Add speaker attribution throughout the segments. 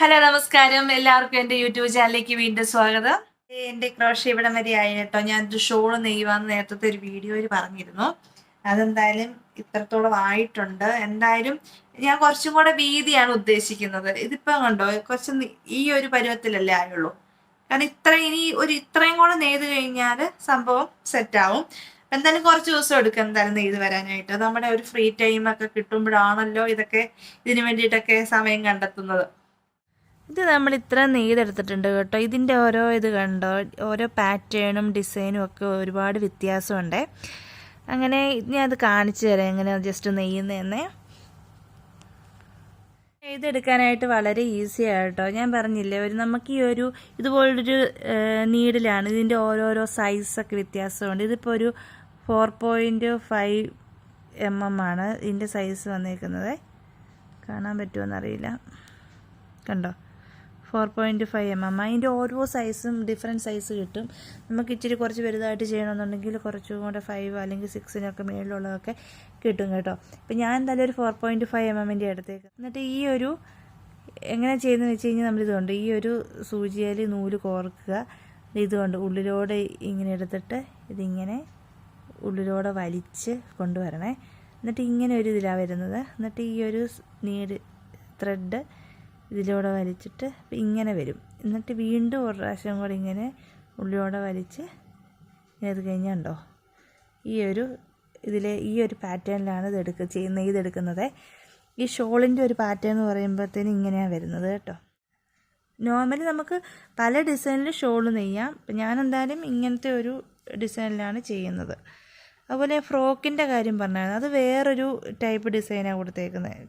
Speaker 1: Hello നമസ്കാരം. എല്ലാവർക്കും എന്റെ യൂട്യൂബ് ചാനലിലേക്ക് വീണ്ടും സ്വാഗതം. എന്റെ ക്രോഷ ഇവിടം വരെ ആയി കേട്ടോ. ഞാൻ ഷോൾ നെയ്യുവാന്ന് നേരത്തെ ഒരു വീഡിയോയിൽ പറഞ്ഞിരുന്നു. അതെന്തായാലും ഇത്രത്തോളം ആയിട്ടുണ്ട്. എന്തായാലും ഞാൻ കുറച്ചും കൂടെ വീതിയാണ് ഉദ്ദേശിക്കുന്നത്. ഇതിപ്പം കണ്ടോ? കുറച്ച് ഈ ഒരു പരുവത്തിലല്ലേ ആയുള്ളൂ. കാരണം ഇത്ര ഇനി ഒരു ഇത്രയും കൂടെ നെയ്ത് കഴിഞ്ഞാൽ സംഭവം സെറ്റ് ആവും. എന്തായാലും കുറച്ച് ദിവസം എടുക്കും എന്തായാലും നെയ്ത് വരാനായിട്ട്. നമ്മുടെ ഒരു ഫ്രീ ടൈം ഒക്കെ കിട്ടുമ്പോഴാണല്ലോ ഇതൊക്കെ ഇതിനു വേണ്ടിയിട്ടൊക്കെ സമയം കണ്ടെത്തുന്നത്. ഇത് നമ്മൾ ഇത്ര നെയ്തെടുത്തിട്ടുണ്ട് കേട്ടോ. ഇതിന്റെ ഓരോ ഇത് കണ്ടോ? ഓരോ പാറ്റേണും ഡിസൈനും ഒക്കെ ഒരുപാട് വ്യത്യാസമുണ്ട്. അങ്ങനെ ഞാൻ അത് കാണിച്ചു തരാം. എങ്ങനെ ജസ്റ്റ് നെയ്യുന്നതെന്നേ. നെയ്തെടുക്കാനായിട്ട് വളരെ ഈസി കേട്ടോ. ഞാൻ പറഞ്ഞില്ലേ ഒരു നമുക്ക് ഈ ഒരു ഇതുപോലൊരു നീഡിലാണ്. ഇതിന്റെ ഓരോരോ സൈസൊക്കെ വ്യത്യാസമുണ്ട്. ഇതിപ്പോൾ ഒരു four point five M M ആണ് ഇതിന്റെ സൈസ് വന്നേക്കുന്നത്. കാണാൻ പറ്റുമോ എന്നറിയില്ല കണ്ടോ? Four point five M M. അതിന്റെ ഓരോ സൈസും ഡിഫറെന്റ് സൈസ് കിട്ടും. നമുക്ക് ഇച്ചിരി കുറച്ച് വലുതായിട്ട് ചെയ്യണമെന്നുണ്ടെങ്കിൽ കുറച്ചും കൂടെ ഫൈവ് അല്ലെങ്കിൽ സിക്സിനൊക്കെ മേളിലുള്ളതൊക്കെ കിട്ടും കേട്ടോ. ഇപ്പം ഞാൻ എന്തായാലും ഒരു ഫോർ പോയിന്റ് ഫൈവ് എം എമ്മിന്റെ അടുത്തേക്ക്. എന്നിട്ട് ഈ ഒരു എങ്ങനെ ചെയ്യുന്നതെന്ന് വെച്ച് കഴിഞ്ഞാൽ നമ്മളിതുകൊണ്ട് ഈ ഒരു സൂചിയിൽ നൂൽ കോർക്കുക. ഇതുകൊണ്ട് ഉള്ളിലൂടെ ഇങ്ങനെ എടുത്തിട്ട് ഇതിങ്ങനെ ഉള്ളിലൂടെ വലിച്ച് കൊണ്ടുവരണേ. എന്നിട്ട് ഇങ്ങനെ ഒരു ഇതിലാണ് വരുന്നത്. എന്നിട്ട് ഈ ഒരു നീര് ത്രെഡ് ഇതിലൂടെ വലിച്ചിട്ട് ഇങ്ങനെ വരും. എന്നിട്ട് വീണ്ടും ഒരു പ്രാവശ്യം കൂടി ഇങ്ങനെ ഉള്ളിലൂടെ വലിച്ച് ഇത് കഴിഞ്ഞുണ്ടോ ഈ ഒരു ഇതിലെ ഈ ഒരു പാറ്റേണിലാണ് ഇത് എടുക്കുക ചെയ്യുന്ന ഇതെടുക്കുന്നത് ഈ ഷോളിന്റെ ഒരു പാറ്റേൺ എന്ന് പറയുമ്പോഴത്തേനും ഇങ്ങനെയാണ് വരുന്നത് കേട്ടോ. നോർമലി നമുക്ക് പല ഡിസൈനിൽ ഷോൾ നെയ്യാം. ഞാൻ എന്തായാലും ഇങ്ങനത്തെ ഒരു ഡിസൈനിലാണ് ചെയ്യുന്നത്. അതുപോലെ ഫ്രോക്കിന്റെ കാര്യം പറഞ്ഞായിരുന്നു. അത് വേറൊരു ടൈപ്പ് ഡിസൈനാണ് കൊടുത്തേക്കുന്നത്.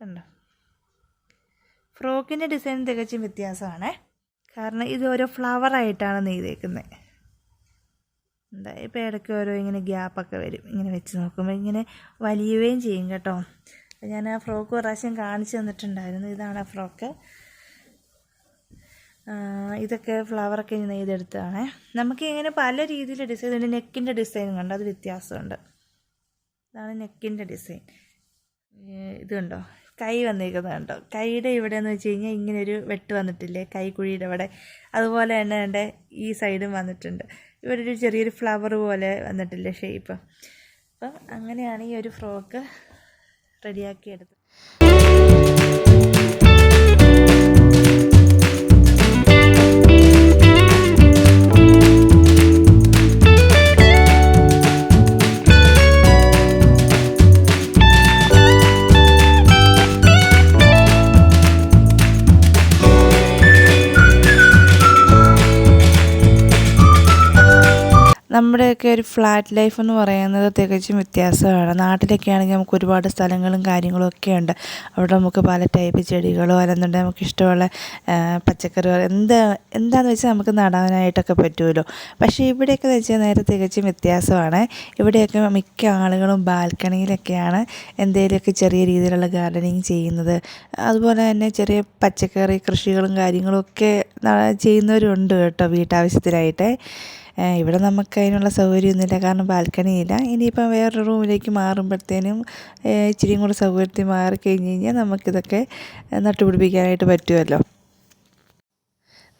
Speaker 1: കണ്ടോ? ഫ്രോക്കിന്റെ ഡിസൈൻ തികച്ചും വ്യത്യാസമാണ്. കാരണം ഇത് ഓരോ ഫ്ലവർ ആയിട്ടാണ് നെയ്തേക്കുന്നത് എന്താ ഇപ്പോൾ ഇടയ്ക്ക് ഓരോ ഇങ്ങനെ ഗ്യാപ്പൊക്കെ വരും. ഇങ്ങനെ വെച്ച് നോക്കുമ്പോൾ ഇങ്ങനെ വലിയുകയും ചെയ്യും കേട്ടോ. ഞാൻ ആ ഫ്രോക്ക് പ്രാവശ്യം കാണിച്ചു തന്നിട്ടുണ്ടായിരുന്നു. ഇതാണ് ആ ഫ്രോക്ക്. ഇതൊക്കെ ഫ്ലവറൊക്കെ ഇനി നെയ്തെടുത്തതാണ് നമുക്ക് ഇങ്ങനെ പല രീതിയിൽ ഡിസൈൻ ഉണ്ട്. നെക്കിന്റെ ഡിസൈൻ കണ്ടോ അത് വ്യത്യാസമുണ്ട്. ഇതാണ് നെക്കിന്റെ ഡിസൈൻ ഇത് കണ്ടോ? കൈ വന്നിരിക്കുന്നത് കണ്ടോ കൈയുടെ ഇവിടെ എന്ന് വെച്ച് കഴിഞ്ഞാൽ ഇങ്ങനെ ഒരു വെട്ട് വന്നിട്ടില്ലേ? കൈക്കുഴിയുടെ അവിടെ. അതുപോലെ തന്നെ എന്റെ ഈ സൈഡും വന്നിട്ടുണ്ട്. ഇവിടെ ഒരു ചെറിയൊരു ഫ്ലവർ പോലെ വന്നിട്ടില്ലേ ഷേപ്പ് അപ്പം അങ്ങനെയാണ് ഈ ഒരു ഫ്രോക്ക് റെഡിയാക്കിയെടുത്തത്. നമ്മുടെയൊക്കെ ഒരു ഫ്ലാറ്റ് ലൈഫ് എന്ന് പറയുന്നത് തികച്ചും വ്യത്യാസമാണ്. നാട്ടിലൊക്കെ ആണെങ്കിൽ നമുക്ക് ഒരുപാട് സ്ഥലങ്ങളും കാര്യങ്ങളും ഒക്കെ ഉണ്ട്. അവിടെ നമുക്ക് പല ടൈപ്പ് ചെടികളോ അല്ലെന്നുണ്ടെങ്കിൽ നമുക്ക് ഇഷ്ടമുള്ള പച്ചക്കറികൾ എന്താ എന്താണെന്ന് വെച്ചാൽ നമുക്ക് നടാനായിട്ടൊക്കെ പറ്റുമല്ലോ പക്ഷേ ഇവിടെയൊക്കെ എന്ന് വെച്ചാൽ നേരെ തികച്ചും വ്യത്യാസമാണ്. ഇവിടെയൊക്കെ മിക്ക ആളുകളും ബാൽക്കണിയിലൊക്കെയാണ് എന്തെങ്കിലുമൊക്കെ ചെറിയ രീതിയിലുള്ള ഗാർഡനിങ് ചെയ്യുന്നത്. അതുപോലെ തന്നെ ചെറിയ പച്ചക്കറി കൃഷികളും കാര്യങ്ങളും ഒക്കെ ചെയ്യുന്നവരുണ്ട് കേട്ടോ വീട്ടാവശ്യത്തിനായിട്ട്. ഇവിടെ നമുക്ക് അതിനുള്ള സൗകര്യമൊന്നുമില്ല. കാരണം ബാൽക്കണി ഇല്ല ഇനിയിപ്പം വേറൊരു റൂമിലേക്ക് മാറുമ്പോഴത്തേനും ഇച്ചിരിയും കൂടെ സൗകര്യത്തിൽ മാറിക്കഴിഞ്ഞ് കഴിഞ്ഞാൽ നമുക്കിതൊക്കെ നട്ടുപിടിപ്പിക്കാനായിട്ട് പറ്റുമല്ലോ.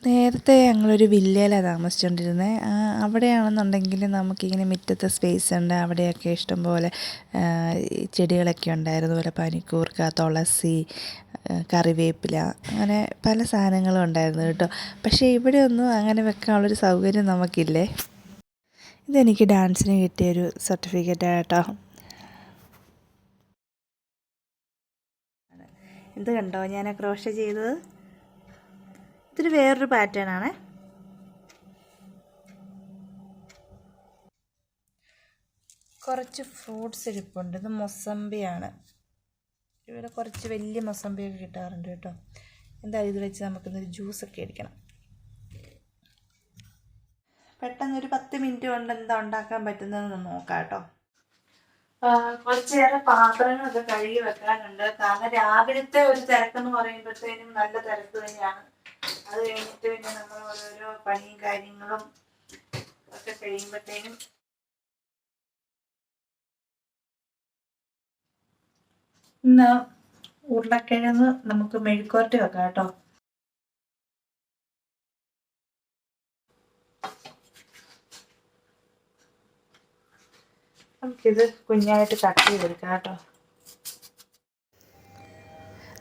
Speaker 1: നേരത്തെ ഞങ്ങളൊരു വില്ലയിലാണ് താമസിച്ചുകൊണ്ടിരുന്നത് അവിടെയാണെന്നുണ്ടെങ്കിൽ നമുക്കിങ്ങനെ മുറ്റത്തെ സ്പേസ് ഉണ്ട്. അവിടെയൊക്കെ ഇഷ്ടംപോലെ ചെടികളൊക്കെ ഉണ്ടായിരുന്നു. പോലെ പനിക്കൂർക്ക തുളസി കറിവേപ്പില അങ്ങനെ പല സാധനങ്ങളും ഉണ്ടായിരുന്നു കേട്ടോ. പക്ഷേ ഇവിടെയൊന്നും അങ്ങനെ വെക്കാനുള്ളൊരു സൗകര്യം നമുക്കില്ലേ? ഇതെനിക്ക് ഡാൻസിന് കിട്ടിയൊരു സർട്ടിഫിക്കറ്റാണ് കേട്ടോ ഇത് കണ്ടോ? ഞാൻ ക്രോഷ ചെയ്തത്. ഇതൊരു വേറൊരു പാറ്റേൺ ആണ്. കുറച്ച് ഫ്രൂട്ട്സ് ഇരിപ്പുണ്ട്. ഇത് മൊസമ്പിയാണ് ഇവിടെ കുറച്ച് വലിയ മൊസമ്പിയൊക്കെ കിട്ടാറുണ്ട് കേട്ടോ. എന്തായാലും ഇത് വെച്ച് നമുക്കിന്നൊരു ജ്യൂസൊക്കെ അടിക്കണം. പെട്ടെന്ന് ഒരു പത്ത് മിനിറ്റ് കൊണ്ട് എന്താ ഉണ്ടാക്കാൻ പറ്റുന്നതെന്ന് നോക്കാം കേട്ടോ. കുറച്ചേറെ പാത്രങ്ങളൊക്കെ കഴുകി വെക്കാനുണ്ട്. കാരണം രാവിലത്തെ ഒരു തിരക്കെന്ന് പറയുമ്പോഴത്തേനും നല്ല തിരക്ക് തന്നെയാണ്. അത് കഴിഞ്ഞിട്ട് പിന്നെ നമ്മൾ ഓരോരോ പണിയും കാര്യങ്ങളും ഒക്കെ കഴിയുമ്പോഴത്തേനും ഇന്ന് ഉരുളക്കിഴങ്ങ് നമുക്ക് മെഴുക്കുവരട്ടി വെക്കാം കേട്ടോ. നമുക്കിത് കുഞ്ഞായിട്ട് കട്ട് ചെയ്തെടുക്കാം കേട്ടോ.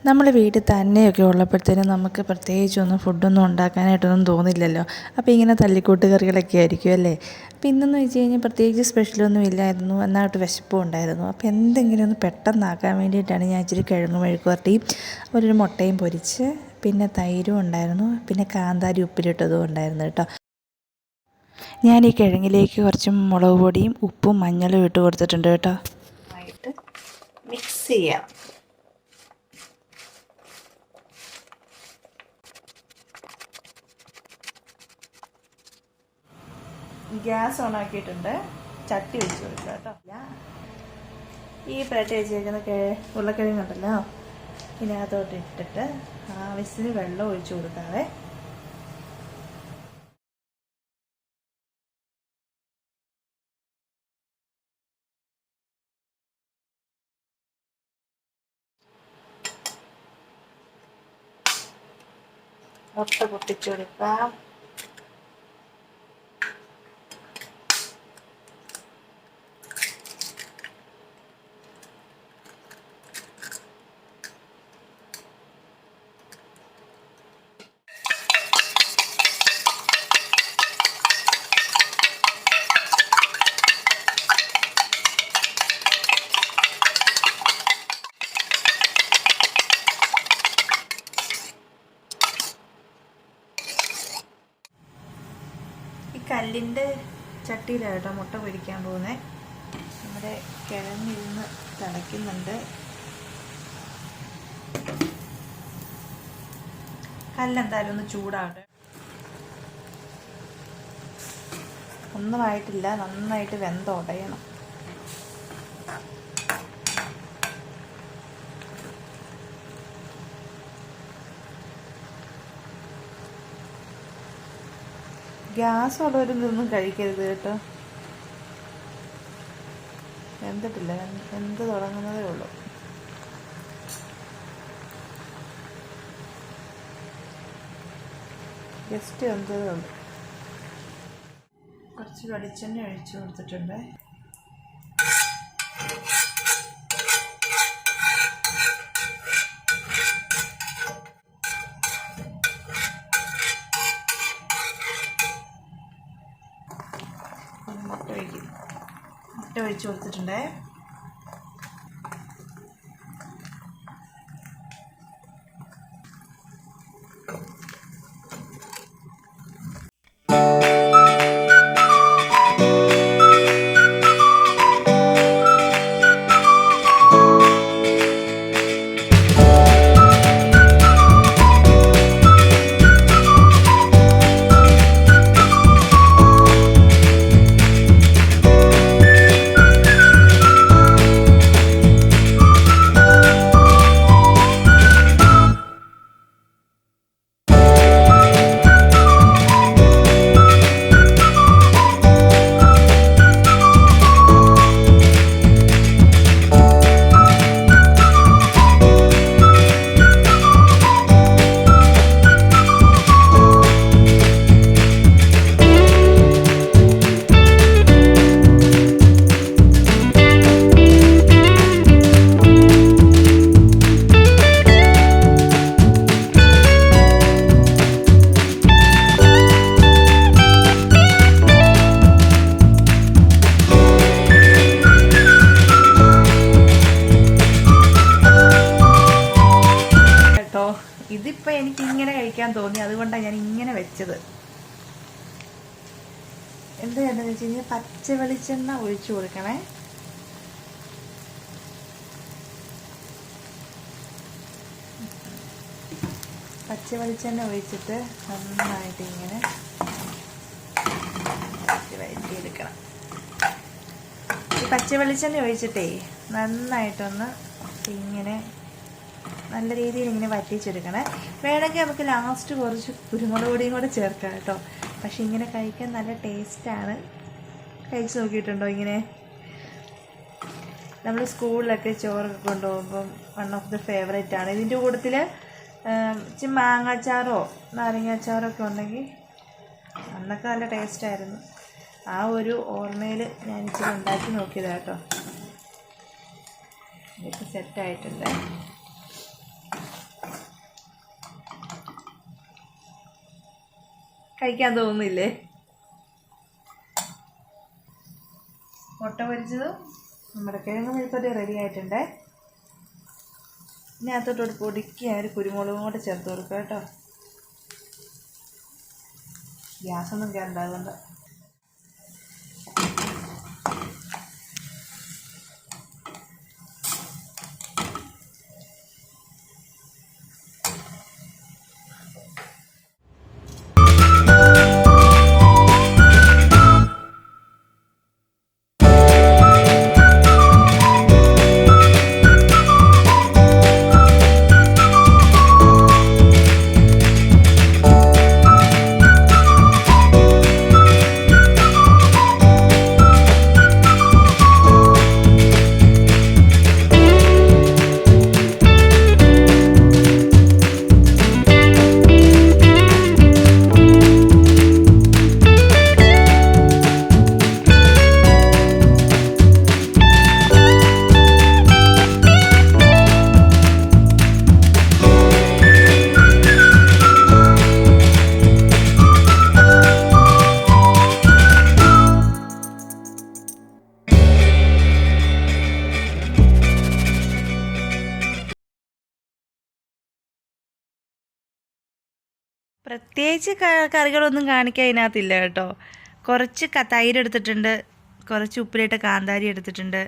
Speaker 1: നമ്മൾ വീട്ടിൽ തന്നെയൊക്കെ ഉള്ളപ്പോഴത്തേനും നമുക്ക് പ്രത്യേകിച്ചൊന്നും ഫുഡൊന്നും ഉണ്ടാക്കാനായിട്ടൊന്നും തോന്നില്ലല്ലോ. അപ്പോൾ ഇങ്ങനെ തല്ലിക്കൂട്ട് കറികളൊക്കെ ആയിരിക്കും അല്ലേ? അപ്പോൾ ഇന്നെന്ന് വെച്ച് കഴിഞ്ഞാൽ പ്രത്യേകിച്ച് സ്പെഷ്യലൊന്നും ഇല്ലായിരുന്നു. എന്നായിട്ട് വിശപ്പും ഉണ്ടായിരുന്നു. അപ്പോൾ എന്തെങ്കിലും ഒന്ന് പെട്ടെന്നാക്കാൻ വേണ്ടിയിട്ടാണ് ഞാൻ ഇച്ചിരി കിഴങ്ങ് മെഴുക്കുവരട്ടിയും ഒരു മുട്ടയും പൊരിച്ച് പിന്നെ തൈരും ഉണ്ടായിരുന്നു. പിന്നെ കാന്താരി ഉപ്പിലിട്ടതും ഉണ്ടായിരുന്നു കേട്ടോ. ഞാൻ ഈ കിഴങ്ങിലേക്ക് കുറച്ച് മുളക് പൊടിയും ഉപ്പും മഞ്ഞളും ഇട്ട് കൊടുത്തിട്ടുണ്ട് കേട്ടോ. മിക്സ് ചെയ്യാം. ഗ്യാസ് ഓൺ ആക്കിയിട്ടുണ്ട്. ചട്ടി വെച്ച് കൊടുക്കുക കേട്ടോ. ഈ പുരട്ടി വെച്ചേക്കുന്ന ഉരുളക്കിഴങ്ങുണ്ടല്ലോ ഇതിനകത്തോട്ട് ഇട്ടിട്ട് ആവശ്യത്തിന് വെള്ളം ഒഴിച്ച് കൊടുക്കാവേ. മുട്ട പൊട്ടിച്ചു കൊടുക്കാം. കല്ലിന്റെ ചട്ടിയിലാണ് കേട്ടോ മുട്ട പൊരിക്കാൻ പോകുന്നത് നമ്മുടെ കിഴങ്ങിരുന്ന് തിളയ്ക്കുന്നുണ്ട്. കല്ലെന്തായാലും ഒന്ന് ചൂടാവട്ടെ. ഒന്നുമായിട്ടില്ല നന്നായിട്ട് വെന്തുടയണം ഗ്യാസ് ഉള്ളവരും ഇതൊന്നും കഴിക്കരുത് കേട്ടോ. എന്തിട്ടില്ല എന്ത് തുടങ്ങുന്നതേ ഉള്ളൂ. ജസ്റ്റ് എന്തേ ഉള്ളൂ. കുറച്ച് വെളിച്ചെണ്ണ ഒഴിച്ചു കൊടുത്തിട്ടുണ്ട് ഒന്ന് മുട്ട ഒഴിക്കും ഒഴിച്ച് കൊടുത്തിട്ടുണ്ടേ. ചെയ്യണമെന്ന് പച്ച വെളിച്ചെണ്ണ ഒഴിച്ചു കൊടുക്കണേ. പച്ച വെളിച്ചെണ്ണ ഒഴിച്ചിട്ട് നന്നായിട്ട് ഇങ്ങനെ വഴറ്റിയെടുക്കണം. ഈ പച്ച വെളിച്ചെണ്ണ ഒഴിച്ചിട്ടേ നന്നായിട്ടൊന്ന് ഇങ്ങനെ നല്ല രീതിയിൽ ഇങ്ങനെ വറ്റിച്ചെടുക്കണേ. വേണമെങ്കിൽ നമുക്ക് ലാസ്റ്റ് കുറച്ച് കുരുമുളക് പൊടിയും കൂടെ ചേർക്കാം കേട്ടോ. പക്ഷെ ഇങ്ങനെ കഴിക്കാൻ നല്ല ടേസ്റ്റാണ് കഴിച്ച് നോക്കിയിട്ടുണ്ടോ ഇങ്ങനെ? നമ്മൾ സ്കൂളിലൊക്കെ ചോറൊക്കെ കൊണ്ടുപോകുമ്പം വൺ ഓഫ് ദി ഫേവറേറ്റ് ആണ്. ഇതിന്റെ കൂട്ടത്തിൽ ഇച്ചിരി മാങ്ങാച്ചാറോ നാരങ്ങാച്ചാറോ ഒക്കെ ഉണ്ടെങ്കിൽ അന്നൊക്കെ നല്ല ടേസ്റ്റായിരുന്നു ആ ഒരു ഓർമ്മയിൽ ഞാൻ ഇച്ചിരി ഉണ്ടാക്കി നോക്കിയതാണ് കേട്ടോ. ഇതൊക്കെ സെറ്റായിട്ടുണ്ട് കഴിക്കാൻ തോന്നുന്നില്ലേ? മുട്ട പൊരിച്ചതും നമ്മുടെ കിഴങ്ങ് മെഴുപ്പത്തി റെഡി ആയിട്ടുണ്ട്. ഇനി അകത്തോട്ട് പൊടിക്കുക ഒരു കുരുമുളകും കൂടെ ചേർത്ത് കൊടുക്കുക കേട്ടോ. ഗ്യാസൊന്നും കയറണ്ടാകുന്നുണ്ട് പ്രത്യേകിച്ച് കറികളൊന്നും കാണിക്കാൻ ഇതിനകത്തില്ല കേട്ടോ. കുറച്ച് തൈര് എടുത്തിട്ടുണ്ട്. കുറച്ച് ഉപ്പിലിട്ട കാന്താരി എടുത്തിട്ടുണ്ട്.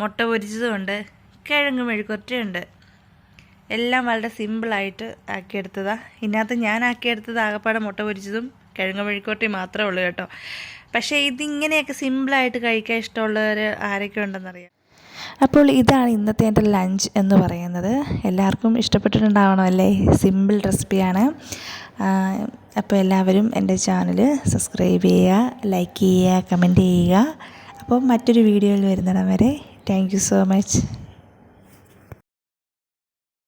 Speaker 1: മുട്ട പൊരിച്ചതുമുണ്ട് കിഴങ്ങ് മെഴുക്കുരട്ടിയുണ്ട് എല്ലാം വളരെ സിമ്പിളായിട്ട് ആക്കിയെടുത്തതാണ് ഇതിനകത്ത് ഞാൻ ആക്കിയെടുത്തത് ആകപ്പാടെ മുട്ട പൊരിച്ചതും കിഴങ്ങ് മെഴുക്കുരട്ടി മാത്രമേ ഉള്ളൂ കേട്ടോ. പക്ഷേ ഇതിങ്ങനെയൊക്കെ സിമ്പിളായിട്ട് കഴിക്കാൻ ഇഷ്ടമുള്ളവർ ആരൊക്കെ ഉണ്ടെന്നറിയാം? അപ്പോൾ ഇതാണ് ഇന്നത്തെ എന്റെ ലഞ്ച് എന്ന് പറയുന്നത്. എല്ലാവർക്കും ഇഷ്ടപ്പെട്ടിട്ടുണ്ടാവണം അല്ലേ സിമ്പിൾ റെസിപ്പിയാണ് അപ്പോൾ എല്ലാവരും എന്റെ ചാനൽ സബ്സ്ക്രൈബ് ചെയ്യുക ലൈക്ക് ചെയ്യുക കമന്റ് ചെയ്യുക. അപ്പോൾ മറ്റൊരു വീഡിയോയിൽ വരുന്നിടം വരെ താങ്ക് സോ മച്ച്